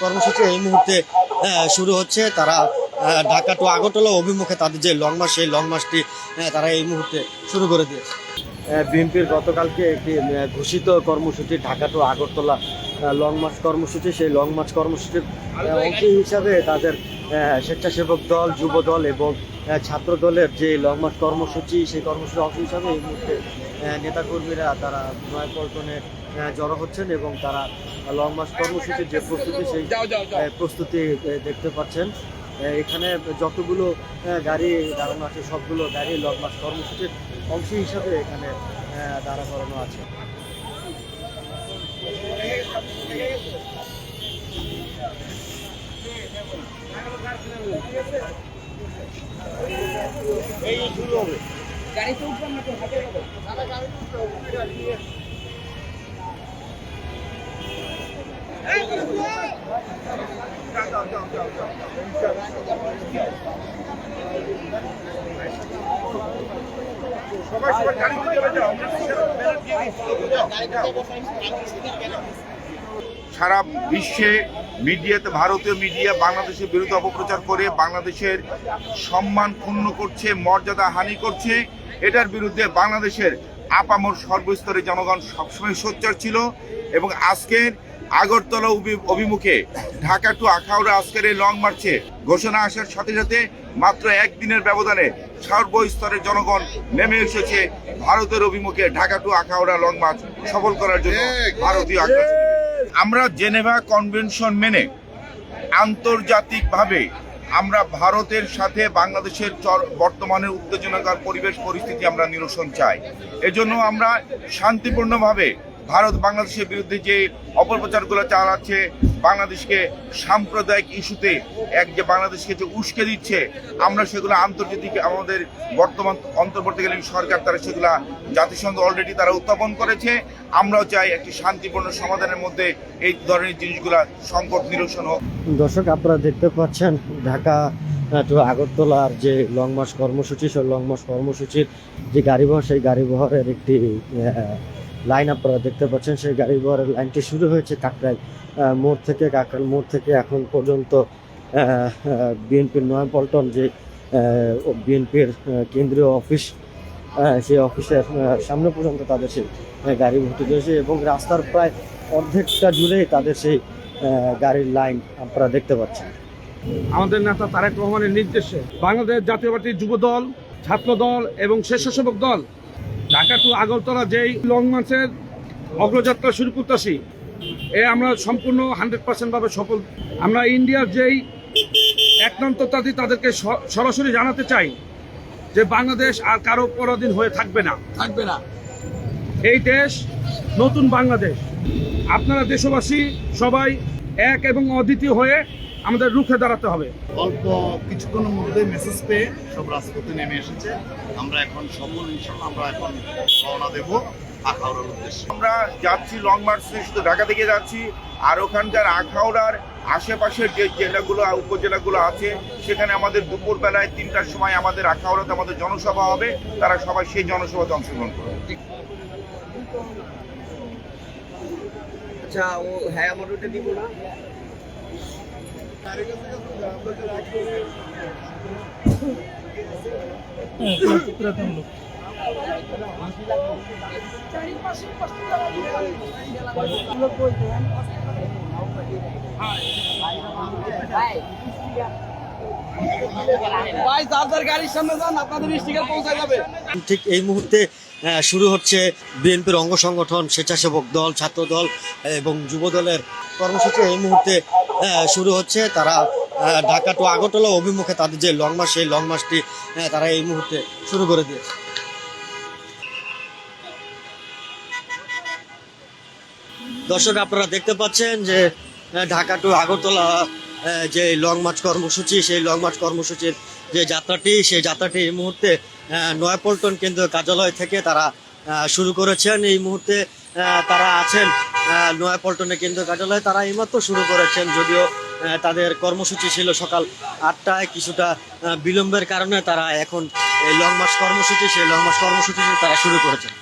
কর্মসূচি এই মুহূর্তে শুরু হচ্ছে। তারা ঢাকা টু আগরতলা অভিমুখে তাদের যে লং মার্চ, সেই লং মার্চটি তারা এই মুহূর্তে শুরু করে দিয়েছে। বিএনপির গতকালকে একটি ঘোষিত কর্মসূচি, Dhaka to Agartala long march কর্মসূচি, সেই লং মার্চ কর্মসূচির অংশ হিসাবে তাদের স্বেচ্ছাসেবক দল যুব দল এবং ছাত্র দলের যে লং মার্চ কর্মসূচি সেই কর্মসূচির অংশ হিসাবে এই মুহূর্তে নেতাকর্মীরা তারা নয়াপল্টনে জড়ো হচ্ছেন এবং তারা লং মার্চ কর্মসূচির যে প্রস্তুতি সেই প্রস্তুতি দেখতে পাচ্ছেন। এখানে যতগুলো গাড়ি দাঁড়ানো আছে সবগুলো গাড়ি লং মার্চ কর্মসূচির অংশ হিসাবে এখানে দাঁড়া করানো আছে। এই শুরু হবে গাড়িতে উঠবেন না তো হাতে দাদা গাড়িতে উঠতে হবে গাড়ি সবাই সবাই গাড়ি চলে যাও গাড়ি চলে যাও সারা বিশ্বে মিডিয়াতে ভারতীয় মিডিয়া বাংলাদেশের বিরুদ্ধে অপপ্রচার করে বাংলাদেশের সম্মান ক্ষুণ্ণ করছে মর্যাদা হানি করছে। এটার বিরুদ্ধে বাংলাদেশের আপামর সর্বস্তরে জনগণ সবসময় সোচ্চার ছিল এবং আজকের আগরতলা অভি- অভিমুখে ঢাকা টু আখাউড়া আজকের এই লং মার্চে ঘোষণা আসার সাথে সাথে মাত্র একদিনের ব্যবধানে সর্বস্তরের জনগণ নেমে এসেছে ভারতের অভিমুখে Dhaka to Akhaura long march সফল করার জন্য ভারতীয় আগ্রাসন। আমরা জেনেভা কনভেনশন মেনে আন্তর্জাতিকভাবে আমরা ভারতের সাথে বাংলাদেশের বর্তমানের উত্তেজনাকর পরিবেশ পরিস্থিতি আমরা নিরসন চাই। এজন্য আমরা শান্তিপূর্ণভাবে ভারত বাংলাদেশের বিরুদ্ধে যে অপপ্রচারগুলো চালাচ্ছে বাংলাদেশকে সাম্প্রদায়িক ইস্যুতে এক যে বাংলাদেশকে যে উস্কে দিচ্ছে, আমরা সেগুলো আন্তর্জাতিক আমাদের বর্তমান অন্তর্বর্তীকালীন সরকার তারা সেগুলো জাতিসংঘ অলরেডি তারা উত্থাপন করেছে। আমরাও চাই একটি শান্তিপূর্ণ সমাধানের মধ্যে এই ধরনের জিনিসগুলো সংকট নিরসন হোক। দর্শক, আপনারা দেখতে পাচ্ছেন ঢাকা টু আগরতলার যে লং মার্চ কর্মসূচি, সেই লং মার্চ কর্মসূচির যে গাড়িবহর, সেই গাড়িবহরের একটি লাইন আপনারা দেখতে পাচ্ছেন, সেই গাড়িবহরের লাইনটি শুরু হয়েছে কাকরাইল মোড় থেকে কাকরাইল মোড় থেকে এখন পর্যন্ত বিএনপির নয়াপল্টন যে বিএনপির কেন্দ্রীয় অফিস সেই অফিসের সামনে পর্যন্ত তাদের সেই গাড়ি ভর্তি রয়েছে এবং রাস্তার প্রায় অর্ধেকটা জুড়েই তাদের সেই গাড়ির লাইন আপনারা দেখতে পাচ্ছেন। আমাদের নেতা তারেক রহমানের নির্দেশে বাংলাদেশ জাতীয় পার্টির যুব দল, ছাত্র দল এবং স্বেচ্ছাসেবক দল ঢাকা টু আগরতলা যেই লং মার্চের অগ্রযাত্রা শুরু করতেছি এ আমরা সম্পূর্ণ হান্ড্রেড পার্সেন্ট ভাবে সফল। আমরা ইন্ডিয়ার যেই একনান্ততাদি তাদেরকে সরাসরি জানাতে চাই যে বাংলাদেশ আর কারও পরাধীন হয়ে থাকবে না। থাকবে না। এই দেশ নতুন বাংলাদেশ। আপনারা দেশবাসী সবাই এক এবং অদ্বিতীয় হয়ে আমাদের রুখে দাঁড়াতে হবে। অল্প কিছুক্ষণের মধ্যে মেসেজ পেয়ে সব রাজপথে নেমে এসেছে। আমরা এখন সফল ইনশাল্লাহ আমরা এখন রওনা দেব আখাউড়ার উদ্দেশ্যে। আমরা যাচ্ছি লং মার্চে শুধু ঢাকা থেকে যাচ্ছি। আর ওখানকার আখাউড়ার আশেপাশের যে জেলাগুলো উপজেলাগুলো আছে সেখানে আমাদের দুপুর বেলায় তিনটার সময় আমাদের আখাউড়াতে আমাদের জনসভা হবে। তারা সবাই সেই জনসভাতে অংশগ্রহণ করবে। আচ্ছা ও হ্যাঁ আমার ওটা দিব না। ঠিক এই মুহূর্তে শুরু হচ্ছে বিএনপির অঙ্গ সংগঠন স্বেচ্ছাসেবক দল ছাত্র দল এবং যুব দলের কর্মসূচি। এই মুহূর্তে শুরু হচ্ছে। তারা ঢাকা টু আগরতলা অভিমুখে তাদের যে লং মার্চ সেই লং মার্চটি তারা এই মুহূর্তে শুরু করে দিয়েছে। দর্শক, আপনারা দেখতে পাচ্ছেন যে ঢাকা টু আগরতলা যে লং মার্চ কর্মসূচি, সেই লং মার্চ কর্মসূচির যে যাত্রাটি, সেই যাত্রাটি এই মুহূর্তে নয়াপল্টন কেন্দ্রীয় কার্যালয় থেকে তারা শুরু করেছেন। এই মুহূর্তে তারা আছেন নয়াপল্টনে কেন্দ্রীয় কার্যালয়ে তারা এইমাত্র শুরু করেছেন। যদিও তাদের কর্মসূচি ছিল সকাল আটটায়, কিছুটা বিলম্বের কারণে তারা এখন এই লং মার্চ কর্মসূচি, সেই লং মার্চ কর্মসূচি তারা শুরু করেছেন।